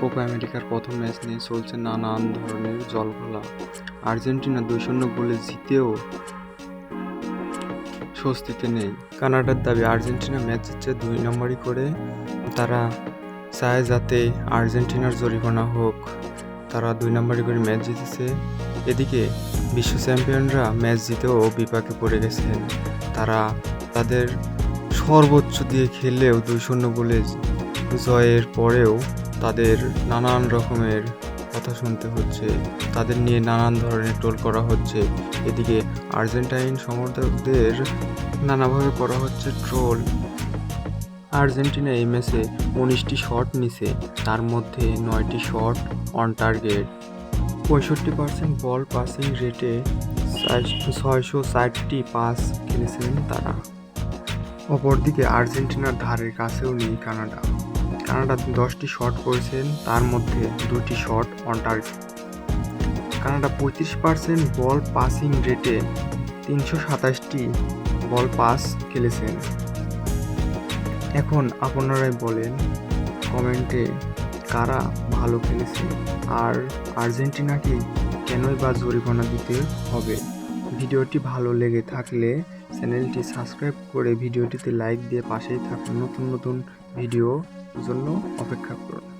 Copa আমেরিকার প্রথম match নিয়ে চলছে নানান ধরনের জলঘোলা। আর্জেন্টিনা দুই শূন্য গোলে জিতেও স্বস্তিতে নেই। কানাডার দাবি, আর্জেন্টিনা ম্যাচ জিতছে দুই নম্বরই করে। তারা চায় যাতে আর্জেন্টিনার জরিমানা হোক। তারা দুই নম্বরই করে ম্যাচ জিতেছে। এদিকে বিশ্ব চ্যাম্পিয়নরা ম্যাচ জিতেও বিপাকে পড়ে গেছেন। তারা তাদের সর্বোচ্চ দিয়ে খেললেও দুই শূন্য গোলে জয়ের পরেও তাদের নানান রকমের কথা শুনতে হচ্ছে, তাদের নিয়ে নানান ধরনের টোল করা হচ্ছে। এদিকে আর্জেন্টাইন সমর্থকদের নানাভাবে করা হচ্ছে ট্রোল। আর্জেন্টিনা এই ম্যাচে উনিশটি শট নিছে, তার মধ্যে নয়টি শট অন টার্গেট পঁয়ষট্টি পার্সেন্ট বল পাসিং রেটে ছয়শো ষাটটি পাস খেলেছিলেন তারা। অপরদিকে আর্জেন্টিনার ধারের কাছেও নেই কানাডা। কানাডা দশটি শট করেছেন, তার মধ্যে দুটি শট অন টার্গেট কানাডা পঁয়ত্রিশ পার্সেন্ট বল পাসিং রেটে তিনশো সাতাশটি বল পাস খেলেছেন। এখন আপনারাই বলেন, কমেন্টে কারা ভালো খেলেছে আর আর্জেন্টিনাকে কেনই বা জরিমানা দিতে হবে? ভিডিওটি ভালো লেগে থাকলে চ্যানেলটি সাবস্ক্রাইব করে ভিডিওটিতে লাইক দিয়ে পাশেই থাকুন। নতুন নতুন ভিডিও জন্য অপেক্ষা করুন